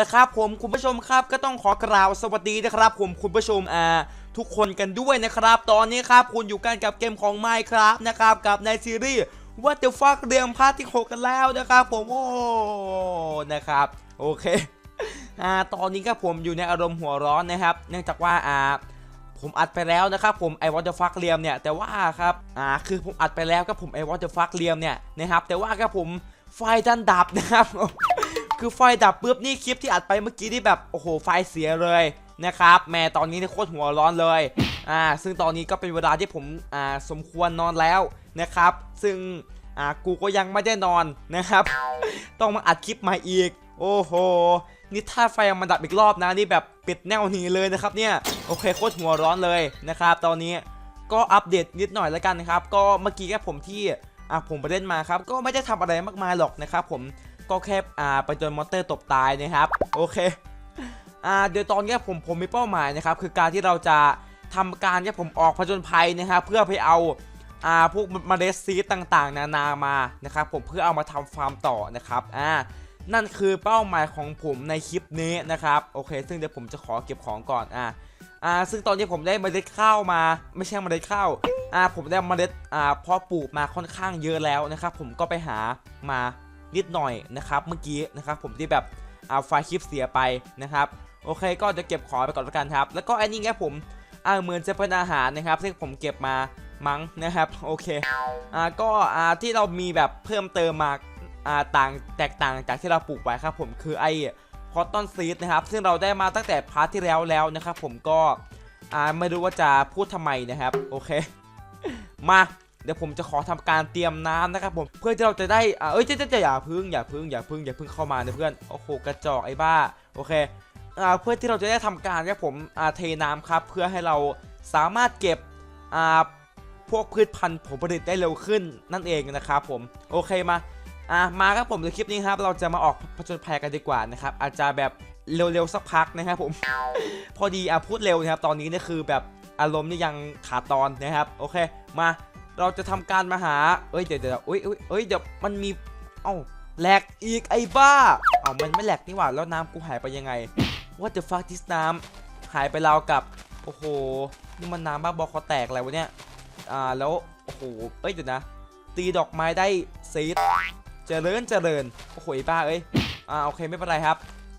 ละครับผมคุณผู้ชมครับก็ต้องขอกล่าวสวัสดีนะครับ ผมคุณผู้ชมอ่าทุกคนกันด้วยนะครับ ตอนนี้ครับคุณอยู่กันกับเกมของ Minecraft นะครับกับในซีรีส์ What the fuck เรียงพาร์ทที่6กันแล้วนะครับ ผมโอ้นะครับโอเคอ่าตอนนี้ครับผมอยู่ในอารมณ์หัวร้อนนะครับ เนื่องจากว่าอ่าผมอัดไปแล้วนะครับผมไอวอเตอร์ฟักเลียมเนี่ยแต่ว่าครับอ่าคือผมอัดไปแล้วครับผมไอวอเตอร์ฟักเลียมเนี่ยนะครับแต่ว่าครับผมไฟดันดับนะครับคื คือไฟดับปุ๊บนี่คลิปที่อัดไปเมื่อกี้ที่แบบโอ้โหไฟเสียเลยนะครับแม่ตอนนี้โคตรหัวร้อนเลยอ่าซึ่งตอนนี้ก็เป็นเวลาที่ผมอ่าสมควรนอนแล้วนะครับ ซึ่งอ่ากูก็ยังไม่ได้นอนนะครับ ต้องมาอัดคลิปใหม่อีก โอ้โหนี่ถ้าไฟมันดับอีกรอบนะนี่แบบปิดแนวหนีเลยนะครับเนี่ยโอเคโคตรหัวร้อนเลยนะครับ ตอนนี้ก็อัปเดตนิดหน่อยแล้วกันนะครับ ก็เมื่อกี้แค่ผมที่อะผมไปเล่นมาครับ ก็ไม่ได้ทำอะไรมากมายหรอกนะครับผม ก็แค่อ่าไปโดนมอนเตอร์ตบตายนะครับ โอเคอ่าเดี๋ยวตอนนี้ผมผมมีเป้าหมายนะครับ คือการที่เราจะทำการที่ผมออกผจญภัยนะครับเพื่อไปเอาอ่าพวกเมล็ดซีต่างๆ นานามานะครับ ผมเพื่อเอามาทำฟาร์มต่อนะครับอ่านั่นคือเป้าหมายของผมในคลิปนี้นะครับโอเค ซึ่งเดี๋ยวผมจะขอเก็บของก่อนอ่าอ่าซึ่งตอนนี้ผมได้เมล็ดข้าวมา ไม่ใช่เมล็ดข้าวอ่าผมได้เมล็ดอ่าพาะปลูกมาค่อนข้างเยอะแล้วนะครับ ผมก็ไปหามา นิดหน่อยนะครับเมื่อกี้นะครับผมที่แบบเอาไฟล์คลิปเสียไปนะครับโอเค ก็จะเก็บของไปก่อนแล้วกันครับ แล้วก็อันนี้ครับผมอ่าเหมือนจะเป็นอาหารนะครับซึ่งผมเก็บมามั้งนะครับโอเคอ่าก็อ่าที่เรามีแบบเพิ่มเติมมาอ่าต่างแตกต่างจากที่เราปลูกไว้ครับผมคือไอ้คอตตอนซีดนะครับ ซึ่งเราได้มาตั้งแต่พาร์ทที่แล้วแล้วนะครับผมก็อ่าไม่รู้ว่าจะพูดทำไมนะครับ โอเค มา เดี๋ยวผมจะขอทำการเตรียมน้ำนะครับผมเพื่อที่เราจะได้อ่าเอ้ยจะจะจะอย่าพึ่งอย่าพึ่งอย่าพึ่งอย่าพึ่งเข้ามานะเพื่อนโอ้โหกระจอกไอ้บ้าโอเคอ่าเพื่อที่เราจะได้ทำการครับผมอ่าเทน้ำครับ เพื่อให้เราสามารถเก็บอ่าพวกพืชพันธุ์ผลผลิตได้เร็วขึ้นนั่นเองนะครับผมโอเคมาอะมาครับผมในคลิปนี้ครับเราจะมาออกผจญภัยกันดีกว่านะครับอาจจะแบบเร็วๆสักพักนะครับผมพอดีอะพูดเร็วนะครับตอนนี้เนี่ยคือแบบอารมณ์นี่ยังขาดตอนนะครับโอเคมา เราจะทำการมาหา เอ้ยเดี๋ยวเดี๋ยวเอ้ยเอ้ยเอ้ยเดี๋ยวมันมี เอ้าแหลกอีกไอ้บ้า เอ้ามันไม่แหลกนี่หว่าแล้วน้ำกูหายไปยังไง What the fuck this น้ำหายไปราวกับ โอ้โห นี่มันน้ำบ้าบอคอแตกอะไรวะเนี่ย อ่า แล้ว โอ้โห เอ้ยเดี๋ยวนะ ตีดอกไม้ได้ซีดเจริญเจริญ โอ้โหไอ้บ้าเอ้ย อ่า โอเค ไม่เป็นไรครับ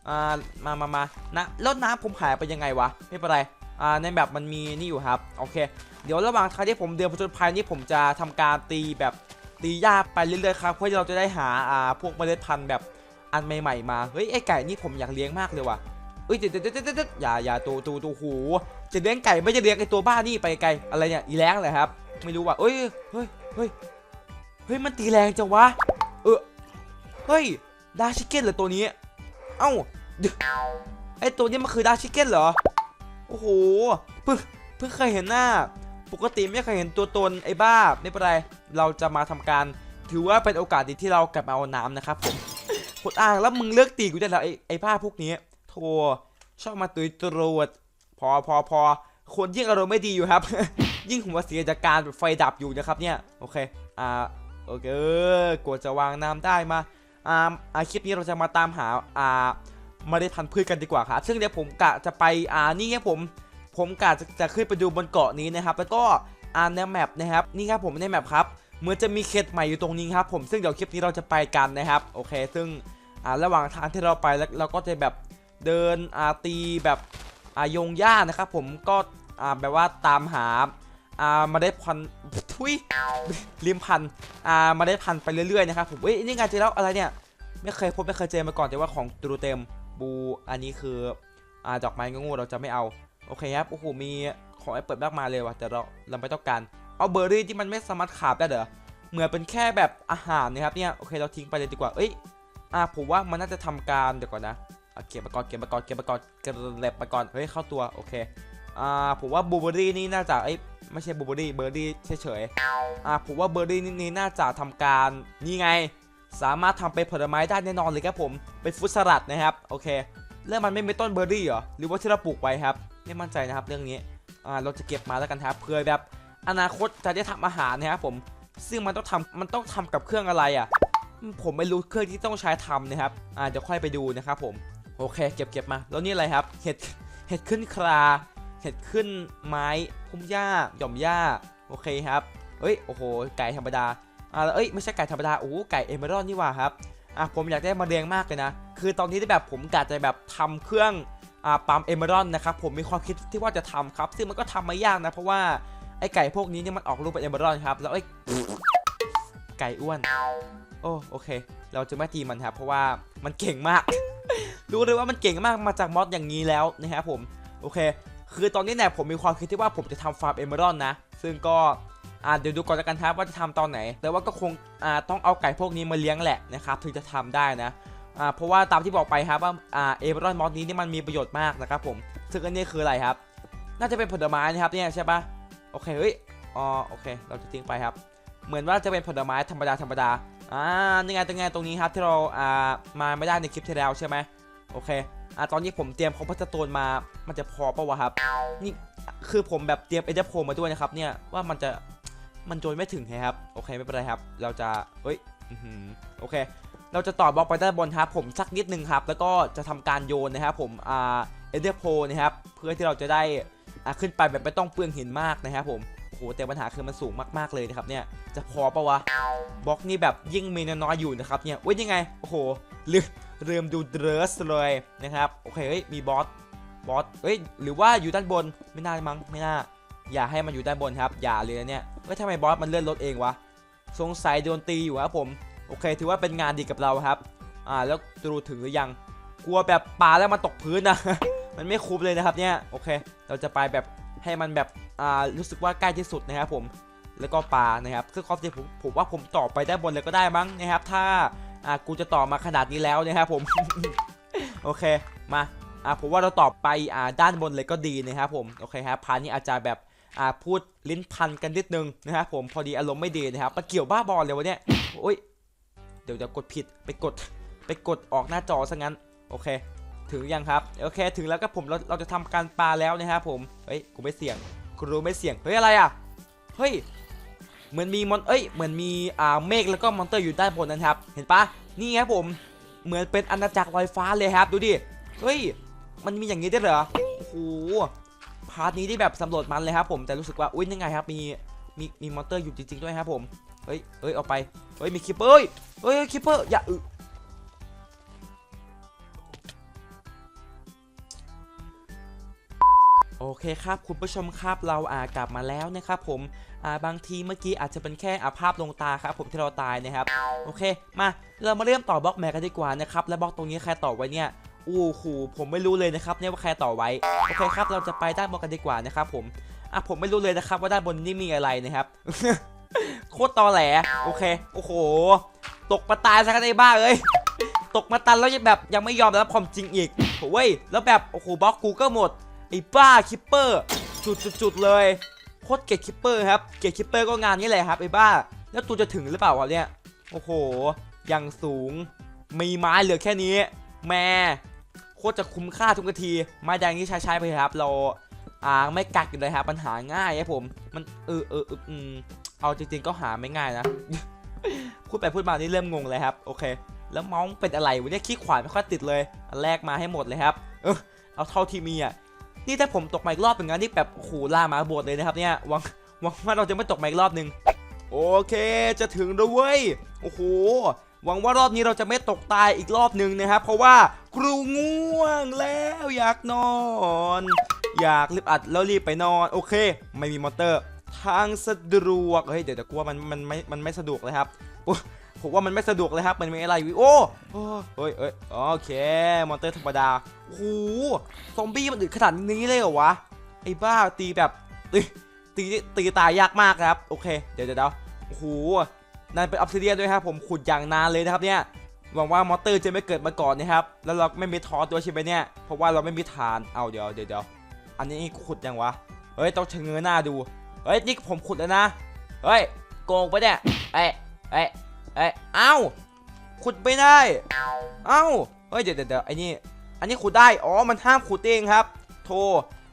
อ่า มามามานะแล้วน้ำผมหายไปยังไงวะ ไม่เป็นไร ในแบบมันมีนี่อยู่ครับโอเค เดี๋ยวระหว่างทางที่ผมเดินผจญภัยนี่ผมจะทำการตีแบบตีหญ้าไปเรื่อยๆครับเพื่อที่เราจะได้หาอ่าพวกเมล็ดพันธุ์แบบอันใหม่ๆมาเฮ้ยไอไก่นี่ผมอยากเลี้ยงมากเลยว่ะเอ้ยเดี๋ยวเดี๋ยวเดี๋ยวเดี๋ยวอย่าอย่าตัวตัวตัวหูจะเลี้ยงไก่ไม่จะเลี้ยงไอตัวบ้านี่ไปไกลอะไรเนี่ยอีแรงเลยครับไม่รู้ว่ะเอ้ยเฮ้ยเฮ้ยเฮ้ยมันตีแรงจังวะเออเฮ้ยดาชิเก้นเหรอตัวนี้เอ้าเดี๋ยวไอตัวนี้มันคือดาชิเก้นเหรอ โอ้โหเพิ่งเพิ่งเคยเห็นหน้า ปกติไม่เคยเห็นตัวตนไอ้บ้าไม่เป็นไรเราจะมาทำการ ถือว่าเป็นโอกาสดีที่เรากลับมาเอาน้ำนะครับผมหดอ่างแล้วมึงเลิกตีกูได้แล้วไอ้ไอ้บ้าพวกนี้โธ่ชอบมาตุยตรวจพอพอพอคนยิ่งอารมณ์ไม่ดีอยู่ครับ ยิ่งหัวเสียจากการไฟดับอยู่นะครับเนี่ยโอเคอ่าโอเคกว่าจะวางน้ำได้มาอาอ่าคลิปนี้เราจะมาตามหาอ่า เมาได้พันธุ์พืชกันดีกว่าครับซึ่งเดี๋ยวผมกะจะไปอ่านี่ครับผมผมกะจะจะขึ้นไปดูบนเกาะนี้นะครับ แล้วก็อ่าในแมปนะครับนี่ครับผมในแมปครับเหมือนจะมีเขตใหม่อยู่ตรงนี้ครับผมซึ่งเดี๋ยวคลิปนี้เราจะไปกันนะครับโอเค ซึ่งอ่าระหว่างทางที่เราไปแล้วเราก็จะแบบเดินอาตีแบบอ่ายงหญ้านะครับผมก็อ่าแบบว่าตามหาอ่ามาได้พันทุยริมพันอ่ามาได้พันไปเรื่อยๆนะครับผมเอ้ยนี่ไงเจอแล้วอะไรเนี่ย ไม่เคยพบไม่เคยเจอมาก่อนแต่ว่าของตูเต็ม บูอันนี้คืออ่าดอกไม้งูเราจะไม่เอา โอเคครับโอ้โหมีของไอ้เปิดมากมายเลยว่ะแต่เราเราไม่ต้องการ เอาเบอร์รี่ที่มันไม่สามารถขาบได้เหรอเหมือนเป็นแค่แบบอาหารนะครับเนี่ยโอเคเราทิ้งไปเลยดีกว่าเอ้ยอ่าผมว่ามันน่าจะทำการเดี๋ยวก่อนนะอะเก็บมาก่อนเก็บมาก่อนเก็บมาก่อนเก็บเล็บมาก่อนเฮ้ยเข้าตัวโอเคอ่าผมว่าบูเบอรี่นี่น่าจะเอ้ยไม่ใช่บูเบอรี่เบอร์รี่เฉยๆอ่าผมว่าเบอร์รี่นี่น่าจะทำการนี่ไง สามารถทำเป็นผลไม้ได้แน่นอนเลยครับผมเป็นฟุตสลัดนะครับโอเคแล้วมันไม่มีต้นเบอร์รี่เหรอหรือว่าที่เราปลูกไว้ครับไม่มั่นใจนะครับเรื่องนี้อ่าเราจะเก็บมาแล้วกันครับเพื่อแบบอนาคตจะได้ทำอาหารนะครับผมซึ่งมันต้องทำมันต้องทำกับเครื่องอะไรอะ ผมไม่รู้เครื่องที่ต้องใช้ทำนะครับอ่าเดี๋ยวค่อยไปดูนะครับผมโอเคเก็บเก็บมาแล้วนี่อะไรครับเห็ดเห็ดขึ้นคราเห็ดขึ้นไม้พุ่มหญ้าหย่อมหญ้าโอเคครับเอ้ยโอ้โหไก่ธรรมดา อ่าเอ้ยไม่ใช่ไก่ธรรมดาโอ้ไก่เอเมอรัลนี่ว่าครับอะผมอยากได้มาเรียงมากเลยนะ คือตอนนี้ที่แบบผมกะจะแบบทำเครื่องอ่าปั๊มเอเมอรัลนะครับผมมีความคิดที่ว่าจะทำครับ ซึ่งมันก็ทำไม่ยากนะ เพราะว่าไอ้ไก่พวกนี้เนี่ยมันออกลูกเป็นเอเมอรัลครับแล้วไอ้ไก่อ้วนโอ้โอเค เราจะไม่ตีมันครับเพราะว่ามันเก่งมาก รู้เลยว่ามันเก่งมากมาจากมอดอย่างนี้แล้วนะครับผมโอเค คือตอนนี้เนี่ยผมมีความคิดที่ว่าผมจะทำฟาร์มเอเมอรัลนะ ซึ่งก็ อ่าเดี๋ยวดูก่อนล้วกันครับว่าจะทำตอนไหน แต่ว่าก็คงอ่าต้องเอาไก่พวกนี้มาเลี้ยงแหละนะครับถึงจะทำได้นะอ่าเพราะว่าตามที่บอกไปครับว่าอ่าเอเมอรัลมอดนี้นี่มันมีประโยชน์มากนะครับผมซึ่งอันนี้คืออะไรครับ น่าจะเป็นผลไม้นะครับเนี่ยใช่ปะโอเคเฮ้ยอ๋อโอเค เราจะทิ้งไปครับ เหมือนว่าจะเป็นผลไม้ธรรมดาธรรมดาอ่านี่ไงตรงไงตรงนี้ครับที่เราอ่ามาไม่ได้ในคลิปที่แล้วใช่ไหมโอเคอ่าตอนนี้ผมเตรียมคอมพิวเตอร์โตนมา มันจะพอปะวะครับ นี่คือผมแบบเตรียมเอเดอร์โพมาด้วยนะครับเนี่ยว่ามันจะ มันโจนไม่ถึงครับ โอเคไม่เป็นไรครับ เราจะเอ้ยโอเค เราจะต่อบล็อกไปด้านบนครับผมสักนิดนึงครับ แล้วก็จะทำการโยนนะครับผมอ่าเอเดอร์โพนะครับเพื่อที่เราจะได้อ่าขึ้นไปแบบไม่ต้องเปลืองหินมากนะครับผมโอ้โหแต่ปัญหาคือมันสูงมากๆเลยนะครับเนี่ยจะพอปะวะบล็อกนี่แบบยิ่งมีน้อยอยู่นะครับเนี่ยเว้ยยังไงโอ้โหลืมเริ่มดูเดรสเลยนะครับโอเคเฮ้ยมีบอสบอสเฮ้ยหรือว่าอยู่ด้านบนไม่น่ามั้งไม่น่า อย่าให้มันอยู่ด้านบนครับ อย่าเลยนะเนี่ยเฮ้ยทำไมบอสมันเลื่อนรถเองวะ สงสัยโดนตีอยู่ครับผม โอเค ถือว่าเป็นงานดีกับเราครับ อ่า แล้วดูถึงหรือยัง กลัวแบบปลาแล้วมันตกพื้นนะ มันไม่คุ้มเลยนะครับเนี่ย โอเค เราจะไปแบบให้มันแบบ อ่า รู้สึกว่าใกล้ที่สุดนะครับผม แล้วก็ปลานะครับคือความจริงผมผมว่าผมต่อไปได้านบนเลยก็ได้มั้งนะครับ ถ้า อ่า กูจะต่อมาขนาดนี้แล้วนะครับผม โอเค มา อ่า ผมว่าเราต่อไป อ่า ด้านบนเลยก็ดีนะครับผม โอเคครับพานี้อาจจะแบบ อ่าพูดลิ้นพันกันนิดนึงนะครับผมพอดีอารมณ์ไม่ดีนะครับมาเกี่ยวบ้าบอลเลยวะเนี่ยโอ้ยเดี๋ยวเดี๋ยวกดผิดไปกดไปกดออกหน้าจอซะงั้นโอเค ถึงยังครับโอเค ถึงแล้วก็ผมเราเราจะทำการปลาแล้วนะครับผมเฮ้ยกูไม่เสี่ยงกูรู้ไม่เสี่ยงเฮ้ยอะไรอะเฮ้ยเหมือนมีมอนเอ้ยเหมือนมีอ่าเมฆแล้วก็มอนเตอร์อยู่ด้านบนนั้นครับ เห็นปะนี่ครับผมเหมือนเป็นอาณาจักรลอยฟ้าเลยครับ ดูดิเฮ้ยมันมีอย่างนี้ได้เหรอโอ้โห ร์ทนี้ที่แบบสำรวจมันเลยครับผมแต่รู้สึกว่าอุ้ยยังไงครับมีมีมีมอนเตอร์อยู่จริงๆด้วยครับผมเฮ้ยเฮ้ยเอาไปเฮ้ยมีคิปเปอร์เฮ้ยเฮ้ยคิปเปอร์อย่าอึโอเคครับคุณผู้ชมครับเราอ่ากลับมาแล้วนะครับผมอ่าบางทีเมื่อกี้อาจจะเป็นแค่อาภาพลงตาครับผมที่เราตายนะครับโอเคมาเรามาเริ่มต่อบล็อกแมกกันดีกว่านะครับและบล็อกตรงนี้ใครต่อไว้เนี่ย อู้หูผมไม่รู้เลยนะครับเนี่ยว่าใครต่อไว้โอเคครับเราจะไปด้านบนกันดีกว่านะครับผมอะผมไม่รู้เลยนะครับว่าด้านบนนี่มีอะไรนะครับโคตรตอแหลโอเคโอ้โห ตกมาตายซะกันไอ้บ้าเอ้ยตกมาตันแล้วยังแบบยังไม่ยอมรับความจริงอีกโอ้ยแล้วแบบโอ้โหบล็อกกูก็หมดไอ้บ้าคิปเปอร์จุดๆเลยโคตรเกตคิปเปอร์ครับเกตคิปเปอร์ก็งานนี้แหละครับไอ้บ้า แล้วตัวจะถึงหรือเปล่าวะเนี่ยโอ้โหยังสูง มีไม้เหลือแค่นี้ แม่ โคตรจะคุ้มค่าทุกนาที ไม้แดงที่ใช้ใช้ไปครับ เราอ่าไม่กักอยู่เลยครับปัญหาง่ายครับผม มันเออเออเอออืมเอาจริงๆก็หาไม่ง่ายนะ พูดไปพูดมานี่เริ่มงงเลยครับ โอเค แล้วเมาส์เป็นอะไรวะเนี่ยขี้ขวานไม่ค่อยติดเลยอันแรกมาให้หมดเลยครับ เออเอาเท่าที่มีอะนี่ถ้าผมตกมาอีกรอบหนึ่งนะนี่แบบโอ้โหล่ามาบวชเลยนะครับเนี่ยหวังหวังว่าเราจะไม่ตกมาอีกรอบหนึ่งโอเค จะถึงแล้วเว้ย โอ้โห หวังว่ารอบนี้เราจะไม่ตกตายอีกรอบหนึ่งนะครับ เพราะว่าครูง่วงแล้วอยากนอน อยากรีบอัดแล้วรีบไปนอน โอเค ไม่มีมอเตอร์ ทางสะดวกเฮ้ยเดี๋ยวแต่กลัวมันมันไม่มันไม่สะดวกเลยครับผมว่ามันไม่สะดวกเลยครับ มันมีอะไรอยู่โอ้เฮ้ยเอ้ยโอเค มอเตอร์ธรรมดาโอ้โหซอมบี้มันอึดขนาดนี้เลยเหรอวะ ไอ้บ้าตีแบบตีตีตีตายยากมากครับ โอเค เดี๋ยวเดี๋ยวเดี๋ยวโอ้โห นั่นเป็นออฟซิเดียนด้วยครับผมขุดอย่างนานเลยนะครับเนี่ยหวังว่ามอเตอร์จะไม่เกิดมาก่อนนะครับแล้วเราไม่มีทอสด้วยใช่ไหมเนี่ยเพราะว่าเราไม่มีฐานเอาเดี๋ยวเดี๋ยวเดี๋ยวอันนี้ขุดยังวะเฮ้ยต้องเชะเง้อหน้าดูเฮ้ยนี่ผมขุดแล้วนะเฮ้ยโกงปะเนี่ยเอ้ยเอ้ยเอ้ยเอ้าขุดไม่ได้เอ้าเฮ้ยเดี๋ยวเดี๋ยวไอ้นี่อันนี้ขุดได้อ๋อมันห้ามขุดเองครับ โท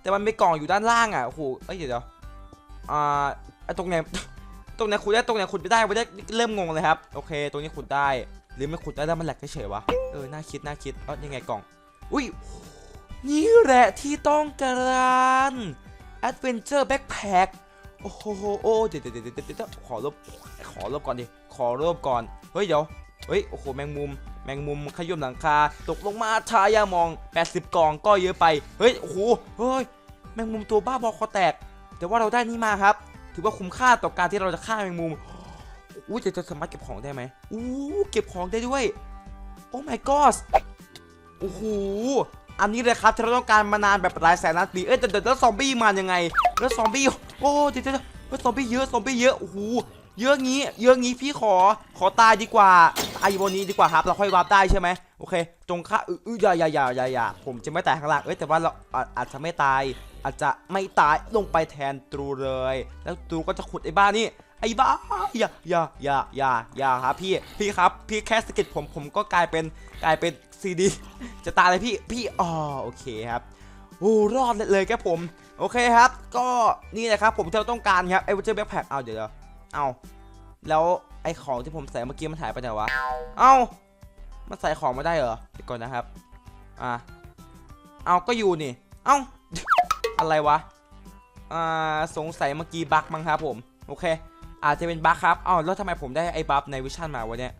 แต่มันมีกล่องอยู่ด้านล่างอะโอ้โหเอ้ยเดี๋ยวเดี๋ยวอ่าไอ้ตรงไหน ตรงไหนขุดได้ตรงไหนขุดไม่ได้วะเนี่ยเริ่มงงเลยครับโอเค ตรงนี้ขุดได้ หรือไม่ขุดได้แล้วมันแหลกเฉยวะเออน่าคิดน่าคิดเออยังไงกล่องอุ้ยนี่แหละที่ต้องการ Adventure Backpack โอ้โหโอ้เดี๋ยวเดี๋ยวเดี๋ยวเดี๋ยวขอลบขอลบก่อนดิขอลบก่อนเฮ้ยเดี๋ยวเฮ้ยโอ้โหแมงมุมแมงมุมขยุ่มหลังคา ตกลงมาทายามอง 80 กล่องก็เยอะไป เฮ้ย โอ้โห เฮ้ย แมงมุมตัวบ้าบอคอแตก แต่ว่าเราได้นี่มาครับ ถือว่าคุ้มค่าต่อการที่เราจะฆ่าแมงมุมอู้จะจะสามารถเก็บของได้ไหมอู้เก็บของได้ด้วย โอ้ my god โอ้โหอันนี้เลยครับที่เราต้องการมานานแบบหลายแสนล้านปีเอ้ยแต่แต่แล้วซอมบี้มายังไง แล้วซอมบี้โอ้เดี๋ยวเดี๋ยวเดี๋ยวซอมบี้เยอะซอมบี้เยอะโอ้โหเยอะงี้ เยอะงี้พี่ขอขอตายดีกว่าตายอยู่บนนี้ดีกว่าครับเราค่อยวาร์ปได้ใช่ไหมโอเคจงฆ่าอื้ออย่าอย่าอย่าอย่าอย่าผมจะไม่ตายข้างล่างเอ้ยแต่ว่าเราอาจจะไม่ตาย อาจจะไม่ตายลงไปแทนตรูเลย แล้วตรูก็จะขุดไอ้บ้านี่ไอ้บ้าอย่าอย่าอย่าอย่าอย่าครับพี่พี่ครับ พี่แค่สกิดผมผมก็กลายเป็นกลายเป็นซีดีจะตายเลยพี่พี่อ๋อโอเคครับโอ้รอดเลยครับผมโอเคครับ ก็นี่แหละครับผมที่เราต้องการครับไอ้วัชเจอร์แบ็คแพ็คเอาเดี๋ยวเอาแล้วไอ้ของที่ผมใส่เมื่อกี้มันหายไปไหนวะเอามันใส่ของไม่ได้เหรอเดี๋ยวก่อนนะครับ อะเอาก็อยู่นี่ เอ้า อะไรวะอ่าสงสัยเมื่อกี้บั๊กมั้งครับผม โอเค อาจจะเป็นบั๊กครับเอ้าแล้วทำไมผมได้ไอ้บัฟในวิชั่นมาวะเนี่ย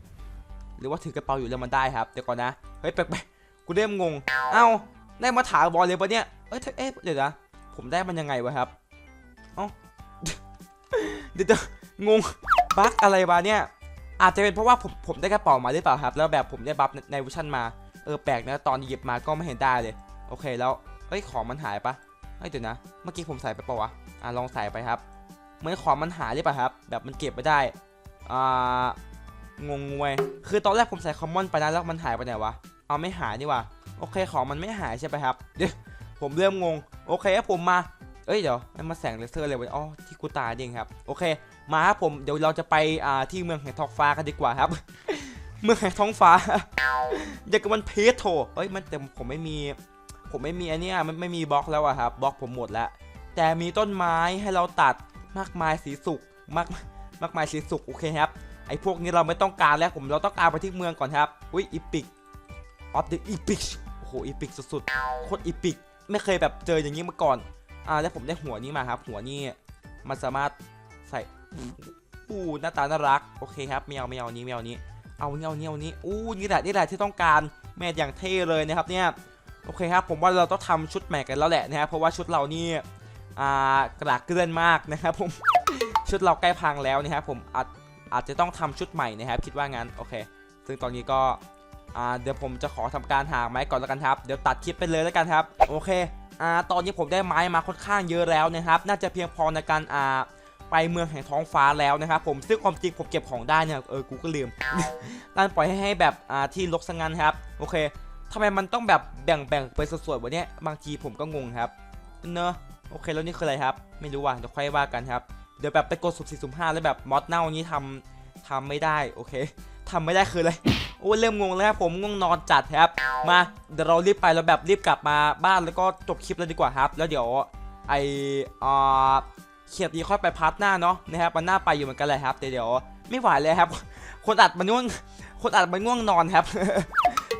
หรือว่าถือกระเป๋าอยู่แล้วมันได้ครับเดี๋ยวก่อนนะเฮ้ยแปลกๆกูเริ่มงงเอ้าได้มาถามบอลเลยปะเนี่ยเอ้ยเอ๊ะเดี๋ยวนะผมได้มันยังไงวะครับเอ้าเดี๋ยวจะงงบั๊กอะไรวะเนี่ยอาจจะเป็นเพราะว่าผมผมได้กระเป๋ามาหรือเปล่าครับ แล้วแบบผมได้บัฟในในวิชั่นมาเออแปลกนะตอนหยิบมาก็ไม่เห็นได้เลย โอเคแล้วเฮ้ยของมันหายปะ เดี๋ยวนะ เมื่อกี้ผมใส่ไปปะวะ อะลองใส่ไปครับ เหมือนของมันหายหรือเปล่าครับ แบบมันเก็บไม่ได้ อ่า งงเว้ยคือตอนแรกผมใส่คอมมอนไปนะแล้วมันหายไปไหนวะ เอาไม่หายนี่วะ โอเคของมันไม่หายใช่ไหมครับ เดี๋ยวผมเริ่มงง โอเคผมมา เอ้ยเดี๋ยวมันมาแสงเลเซอร์เลยว้ยอ๋อที่กูตายเองครับ โอเค มาครับผม เดี๋ยวเราจะไป อ่า ที่เมืองแห่งท้องฟ้ากันดีกว่าครับ เมืองแห่งท้องฟ้าอยากกับมันเพชรโถเอ้ยมันแต่ผมไม่มี ผมไม่มีอันนี้ยมันไม่มีบล็อกแล้วอะครับบล็อกผมหมดแล้ว แต่มีต้นไม้ให้เราตัดมากมายสีสุกมากมากมายสีสุกโอเคครับไอ้พวกนี้เราไม่ต้องการแล้วผมเราต้องการไปที่เมืองก่อนครับอุ้ยอีพิกออฟเดอะอีพิกโอ้โหอีพิกสุดๆโคตรอีพิกไม่เคยแบบเจออย่างนี้มาก่อนอ่าแล้วผมได้หัวนี้มาครับ หัวนี้มันสามารถใส่อู้หน้าตาน่ารักโอเคครับไม่เอาไม่เอานี้ไม่เอานี้เอานี้ยเอานี้เอานี้อู้นี่แหละนี่แหละที่ต้องการแม่อย่างเท่เลยนะครับเนี่ย โอเคครับผมว่าเราต้องทำชุดใหม่กันแล้วแหละนะครับเพราะว่าชุดเรานี่อ่ากระดากเกลื่อนมากนะครับผมชุดเราใกล้พังแล้วนะครับผมอาจอาจจะต้องทำชุดใหม่นะครับ คิดว่างั้นโอเค ซึ่งตอนนี้ก็อ่าเดี๋ยวผมจะขอทำการหาไม้ก่อนแล้วกันครับ เดี๋ยวตัดคลิปไปเลยแล้วกันครับ โอเคอ่าตอนนี้ผมได้ไม้มาค่อนข้างเยอะแล้วนะครับ น่าจะเพียงพอในการอ่าไปเมืองแห่งท้องฟ้าแล้วนะครับผมซึ่งความจริงผมเก็บของได้เนี่ยเออกูก็ลืมนั่นปล่อยให้ให้แบบอ่าที่ลกสงงันครับ โอเค ทำไมมันต้องแบบแบ่งแบ่งเป็นส่วนๆวะเนี่ยบางทีผมก็งงครับเนอะโอเคแล้วนี่คืออะไรครับ ไม่รู้ว่ะเดี๋ยวค่อยว่ากันครับเดี๋ยวแบบไปกดสุ่มสี่สุ่มห้าแล้วแบบมอดเน่านี้ทำทำไม่ได้โอเคทำไม่ได้คืออะไรโอ้เริ่มงงแล้วครับผมง่วงนอนจัดครับ มาเดี๋ยวเรารีบไปแล้วแบบรีบกลับมาบ้านแล้วก็จบคลิปเลยดีกว่าครับ แล้วเดี๋ยวไออ่าเขียบนี้ค่อยไปพาร์ทหน้าเนาะนะครับมันน่าไปอยู่เหมือนกันเลยครับเดี๋ยวไม่ไหวเลยครับ คนอัดมันง่วงคนอัดมันง่วงนอนครับ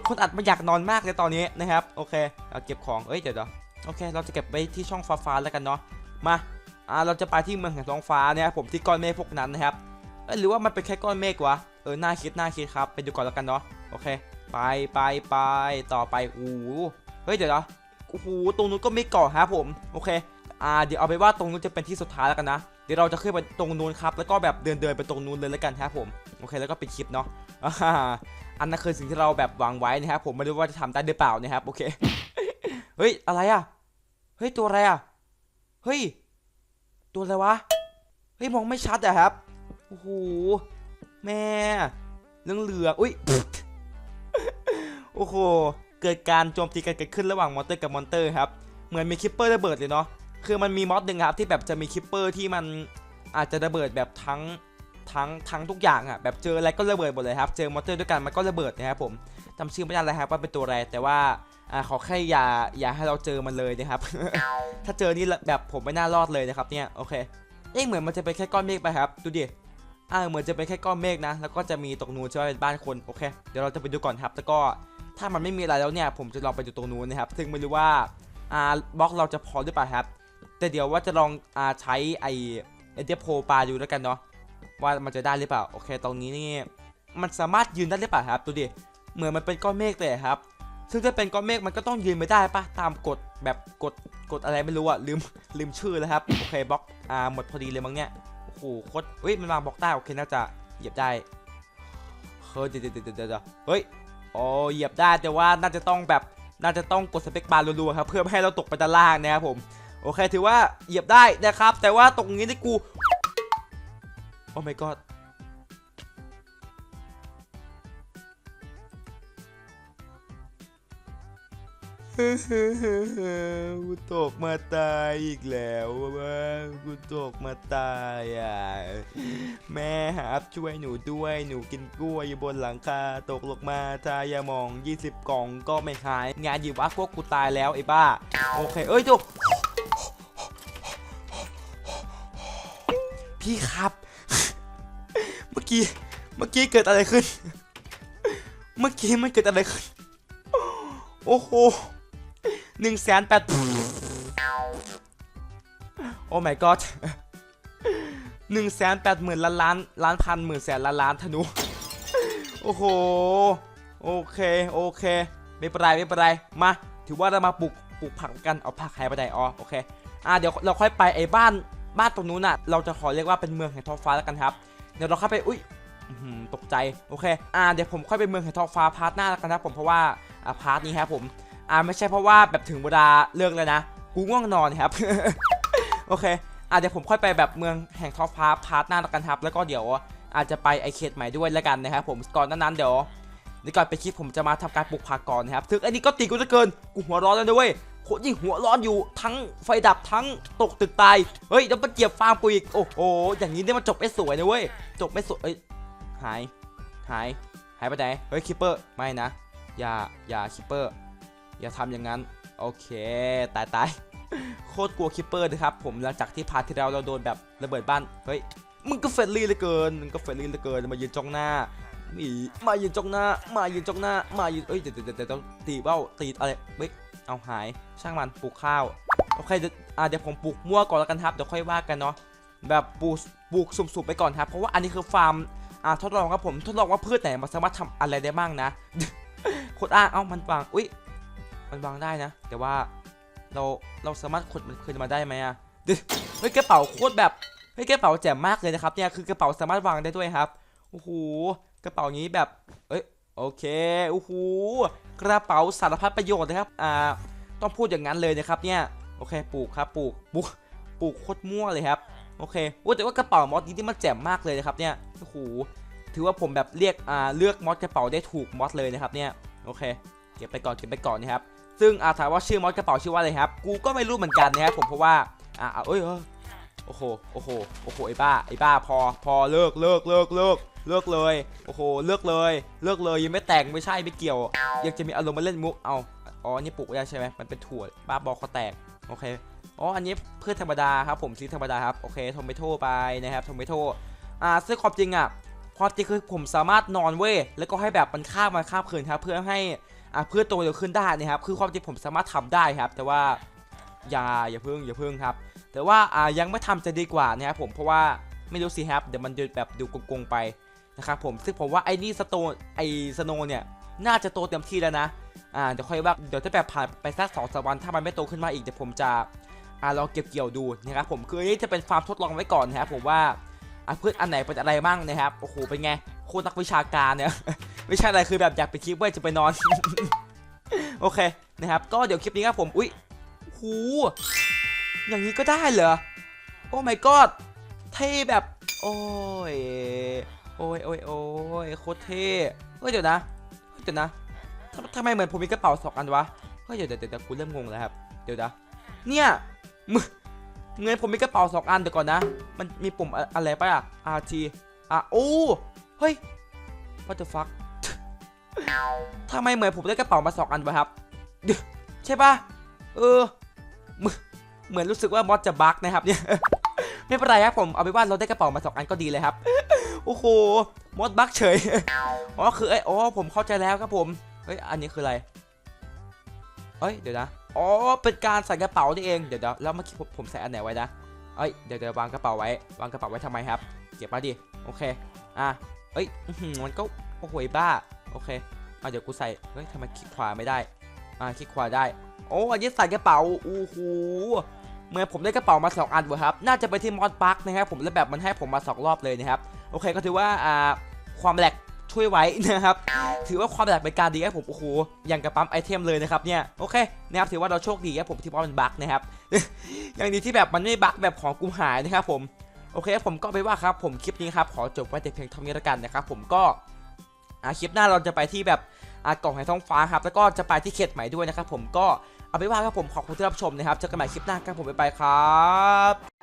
คนอัดมันอยากนอนมากเลยตอนนี้นะครับ โอเคเอาเก็บของเอ้ยเดี๋ยวเดี๋ยวโอเค เราจะเก็บไว้ที่ช่องฟ้าๆแล้วกันเนาะ มาอ่าเราจะไปที่เมืองแห่งท้องฟ้าเนี่ยครับผมที่ก้อนเมฆพวกนั้นนะครับเอ้หรือว่ามันเป็นแค่ก้อนเมฆวะ เออ น่าคิด น่าคิดครับ ไปดูก่อนแล้วกันเนาะ โอเค ไปไปไปต่อไปโอ้เฮ้ย เดี๋ยวนะโอ้โห ตรงนู้นก็มีเกาะครับผม โอเค อ่า เดี๋ยวเอาไปว่าตรงนู้นจะเป็นที่สุดท้ายแล้วกันนะ เดี๋ยวเราจะขึ้นไปตรงนู้นครับ แล้วก็แบบเดินเดินไปตรงนู้นเลยแล้วกันครับผม โอเค แล้วก็ปิดคลิปเนาะ อันนั้นคือสิ่งที่เราแบบวางไว้นะครับผมไม่รู้ว่าจะทำได้หรือเปล่านะครับโอเคเฮ้ยอะไรอะเฮ้ยตัวอะไรอะเฮ้ยตัวอะไรวะเฮ้ยมองไม่ชัดอะครับโอ้โหแม่เรื่องเหลืออุ้ยโอ้โหเกิดการโจมตีกันเกิดขึ้นระหว่างมอนเตอร์กับมอนเตอร์ครับเหมือนมีคิปเปอร์ระเบิดเลยเนาะคือมันมีมอดหนึ่งครับที่แบบจะมีคิปเปอร์ที่มันอาจจะระเบิดแบบทั้ง ทั้งทั้งทุกอย่างอะแบบเจออะไรก็ระเบิดหมดเลยครับ เจอมอเตอร์ด้วยกันมันก็ระเบิดนะครับผมจำชื่อไม่ได้แล้วครับว่าเป็นตัวอะไรแต่ว่าอ่าขอแค่อย่าอย่าให้เราเจอมันเลยนะครับ ถ้าเจอนี่แบบผมไม่น่ารอดเลยนะครับเนี่ยโอเคเอ๊ะเหมือนมันจะเป็นแค่ก้อนเมฆไปครับดูดิอ่าเหมือนจะเป็นแค่ก้อนเมฆนะ แล้วก็จะมีตรงนู้นใช่ไหมเป็นบ้านคนโอเคเดี๋ยวเราจะไปดูก่อนครับแล้วก็ถ้ามันไม่มีอะไรแล้วเนี่ย ผมจะลองไปดูตรงนู้นนะครับ ซึ่งไม่รู้ว่าอ่าบล็อกเราจะพอหรือเปล่าครับ แต่เดี๋ยวว่าจะลองอ่าใช้ไอเอเดโพปลาดูแล้วกันเนาะ ว่ามันจะได้หรือเปล่าโอเค ตรงนี้นี่มันสามารถยืนได้หรือเปล่าครับดูดิเหมือนมันเป็นก้อนเมฆเลยครับ ซึ่งถ้าเป็นก้อนเมฆมันก็ต้องยืนไม่ได้ปะตามกฎแบบกฎกฎอะไรไม่รู้อะลืมลืมชื่อแล้วครับโอเคบล็อกอ่าหมดพอดีเลยมั้งเนี่ยโอ้โหโคตรเฮ้ยมันวางบล็อกได้โอเคน่าจะเหยียบได้เฮ้ยเดี๋ยวเดี๋ยวเดี๋ยวเดี๋ยวเฮ้ยโอ้เหยียบได้แต่ว่าน่าจะต้องแบบน่าจะต้องกดสเปคบาร์รัวๆครับเพื่อไม่ให้เราตกไปด้านล่างนะครับผมโอเคถือว่าเหยียบได้นะครับ แต่ว่าตรงนี้ที่กู โอ้ my god กูตกมาตายอีกแล้วว่ากูตกมาตายอะ แม่ครับช่วยหนูด้วยหนูกินกล้วยอยู่บนหลังคาตกลงมาทายามอง 20 กล่องก็ไม่หาย งานยิบว่าพวกกูตายแล้วไอ้บ้า โอเค เอ้ยดูพี่ครับ กี้ เมื่อกี้เกิดอะไรขึ้น เมื่อกี้มันเกิดอะไรขึ้น โอ้โหหนึ่งแสนแปดโอ้ my god หนึ่งแสนแปดหมื่นล้านล้านล้านพันหมื่นแสนล้านล้านธนู โอ้โห โอเค โอเค ไม่เป็นไรไม่เป็นไร มา ถือว่าเรามาปลูกปลูกผักกัน เอาผักหายไปไหนอ๋อ โอเค อ่าเดี๋ยวเราค่อยไปไอ้บ้านบ้านตรงนู้นน่ะ เราจะขอเรียกว่าเป็นเมืองแห่งท้องฟ้าแล้วกันครับ เดี๋ยวเราเข้าไปอุ้ยตกใจโอเคอ่าเดี๋ยวผมค่อยไปเมืองแห่งท้องฟ้าพาร์ทหน้าแล้วกันนะผมเพราะว่าอ่าพาร์ทนี้ครับผมอ่าไม่ใช่เพราะว่าแบบถึงเวลาเลิกแล้วนะกูง่วงนอนครับโอเคอ่าเดี๋ยวผมค่อยไปแบบเมืองแห่งท้องฟ้าพาร์ทหน้าแล้วกันครับแล้วก็เดี๋ยวอาจจะไปไอเขตใหม่ด้วยแล้วกันนะครับผมก่อนนั้นเดี๋ยวเดี๋ยวก่อนไปคลิปผมจะมาทำการปลูกผักก่อนนะครับซึ่งอันนี้ก็ตีกูจะเกินกูหัวร้อนแล้วนะเว้ย โคตรยิ่งหัวร้อนอยู่ทั้งไฟดับทั้งตกตึกตายเฮ้ยแล้วมาเกียบฟาร์มกูอีกโอ้โหอย่างนี้เนี่ยมันจบไม่สวยนะเว้ยจบไม่สวยเอ้ยหายหายหายไปไหนเฮ้ยคิปเปอร์ไม่นะอย่าอย่าคิปเปอร์อย่าทำอย่างนั้นโอเคตายตายโคตรกลัวคิปเปอร์นะครับผมหลังจากที่พาร์ทที่แล้วเราโดนแบบระเบิดบ้านเฮ้ยมึงก็เฟรนลี่เหลือเกินมึงก็เฟรนลี่เหลือเกินมายืนจ้องหน้านี่มายืนจ้องหน้า มายืนจ้องหน้า มายืนเอ้ยเดี๋ยวเดี๋ยวเดี๋ยวต้องตีเบ้าตีอะไรเฮ้ย เอาหายช่างมันปลูกข้าวโอเคเดี๋ยวเดี๋ยวผมปลูกมั่วก่อนแล้วกันครับเดี๋ยวค่อยว่ากันเนาะแบบปลูกปลูกสุ่มๆไปก่อนครับ เพราะว่าอันนี้คือฟาร์มอ่าทดลองครับผมทดลองว่าพืชไหนมันสามารถทำอะไรได้บ้างนะโคตรอ้างเอ้ามันวางอุ้ยมันวางได้นะ แต่ว่าเราเราสามารถขุดมันคืนมาได้ไหมอะเดี๋ยวเฮ้ยกระเป๋าโคตรแบบเฮ้ยกระเป๋าแจ่มมากเลยนะครับเนี่ยคือกระเป๋าสามารถวางได้ด้วยครับโอ้โหกระเป๋านี้แบบเอ้ยโอเคโอ้โห กระเป๋าสารพัดประโยชน์นะครับ อ่า ต้องพูดอย่างนั้นเลยนะครับเนี่ย โอเค ปลูกครับ ปลูก ปลูก ปลูกโคตรมั่วเลยครับ โอเคว่าแต่ว่ากระเป๋ามอสนี้ที่มันแจ่มมากเลยนะครับเนี่ย โอ้โห ถือว่าผมแบบเรียก อ่า เลือกมอสกระเป๋าได้ถูกมอสเลยนะครับเนี่ย โอเค เก็บไปก่อน เก็บไปก่อนนะครับ ซึ่งอาถามว่าชื่อมอสกระเป๋าชื่อว่าอะไรครับ กูก็ไม่รู้เหมือนกันนะครับผมเพราะว่า อ่าเอ้ยโอ้โห โอ้โห โอ้โห ไอ้บ้า ไอ้บ้า พอ พอ เลิก เลิก เลิก เลิก เลิกเลย โอ้โห เลิกเลย เลิกเลยยังไม่แต่งไม่ใช่ไม่เกี่ยวยังจะมีอารมณ์มาเล่นมุก เอาอ๋อ นี่ปลูกได้ใช่ไหมมันเป็นถั่วบ้าบอเขาแตก โอเค อ๋อ อันนี้พืชธรรมดาครับ ผมซีธรรมดาครับ โอเคโทเมโต้ไปนะครับโทเมโต้อ่าซึ่งความจริงอะ ความจริงคือผมสามารถนอนเว้ย แล้วก็ให้แบบมันข้ามมาข้ามคืนครับ เพื่อให้อะเพื่อโตเร็วขึ้นได้นะครับ คือความจริงผมสามารถทำได้ครับ แต่ว่าอย่าอย่าเพิ่งอย่าเพิ่งครับ แต่ว่าอ่ายังไม่ทำจะดีกว่านะครับผม เพราะว่าไม่รู้สิครับ เดี๋ยวมันจะแบบดูโกงๆไป นะครับผมซึ่งผมว่าไอ้นี่สโตนไอ้สโนเนี่ยน่าจะโตเต็มที่แล้วนะอ่าเดี๋ยวค่อยว่าเดี๋ยวถ้าแบบผ่านไปสักสองสามวันถ้ามันไม่โตขึ้นมาอีกเดี๋ยวผมจะอ่าลองเก็บเกี่ยวดูนะครับผมคืออันนี้จะเป็นฟาร์มทดลองไว้ก่อนนะครับผมว่าอะพืชอันไหนเป็นอะไรบ้างนะครับโอ้โหเป็นไงโคตรนักวิชาการเนี่ยไม่ใช่อะไรคือแบบอยากไปคลิปว้ยจะไปนอนโอเคนะครับก็เดี๋ยวคลิปนี้ครับผมอุ้ยหูอย่างนี้ก็ได้เหรอโอ้ my god เท่แบบ โอ้ย โอ้ยโอ้ยโอ้ยโคตรเท่เฮ้ยเดี๋ยวนะเฮ้ยเดี๋ยวนะทำไมเหมือนผมมีกระเป๋าสองอันวะเฮ้ยเดี๋ยวเดี๋ยวเดี๋ยวกูเริ่มงงแล้วครับเดี๋ยวนะเนี่ยมึเงินผมมีกระเป๋าสองอันเดี๋ยวก่อนนะ มันมีปุ่มอะไรปะอะ RT อะโอ้เฮ้ย what the fuck ทำไมเหมือนผมได้กระเป๋ามาสองอันวะครับ ใช่ปะเออ เหมือนรู้สึกว่ามอสจะบั๊กนะครับเนี่ย ไม่เป็นไรครับผม เอาไปว่าเราได้กระเป๋ามาสองอันก็ดีเลยครับ โอ้โหมอสบั๊กเฉยอ๋อคือไอ้อ๋อผมเข้าใจแล้วครับผมเฮ้ยอันนี้คืออะไรเอ้ยเดี๋ยวนะอ๋อเป็นการใส่กระเป๋านี่เองเดี๋ยวเดี๋ยวแล้วเมื่อกี้ผมใส่อันไหนไว้นะเอ้ยเดี๋ยวเดี๋ยววางกระเป๋าไว้วางกระเป๋าไว้ทำไมครับเก็บมาดิโอเคอะเอ้ยมันก็โอ้โหไอ้บ้าโอเคอะเดี๋ยวกูใส่เฮ้ยทำไมคลิกขวาไม่ได้อะคลิกขวาได้โอ้อันนี้ใส่กระเป๋าโอ้โหเมื่อผมได้กระเป๋ามาสองอันเว้ยครับน่าจะไปที่มอดปักนะครับผมแล้วแบบมันให้ผมมาสองรอบเลยนะครับ โอเคก็ถือว่าอ่าความแหลกช่วยไว้นะครับ ถือว่าความแหลกเป็นการดีครับผมโอ้โหอย่างกระปั๊มไอเทมเลยนะครับเนี่ยโอเคนะครับถือว่าเราโชคดีครับผมที่ว่ามันบั๊กนะครับอย่างดีที่แบบมันไม่บั๊กแบบของกูหายนะครับผมโอเคผมก็ไปว่าครับผมคลิปนี้ครับขอจบไว้แต่เพียงเท่านี้แล้วกันนะครับผมก็อาคลิปหน้าเราจะไปที่แบบอากล่องแห่งท้องฟ้าครับแล้วก็จะไปที่เขตใหม่ด้วยนะครับผมก็เอาไปว่าครับผมขอบคุณที่รับชมนะครับเจอกันใหม่คลิปหน้าครับผมบ๊ายบายครับ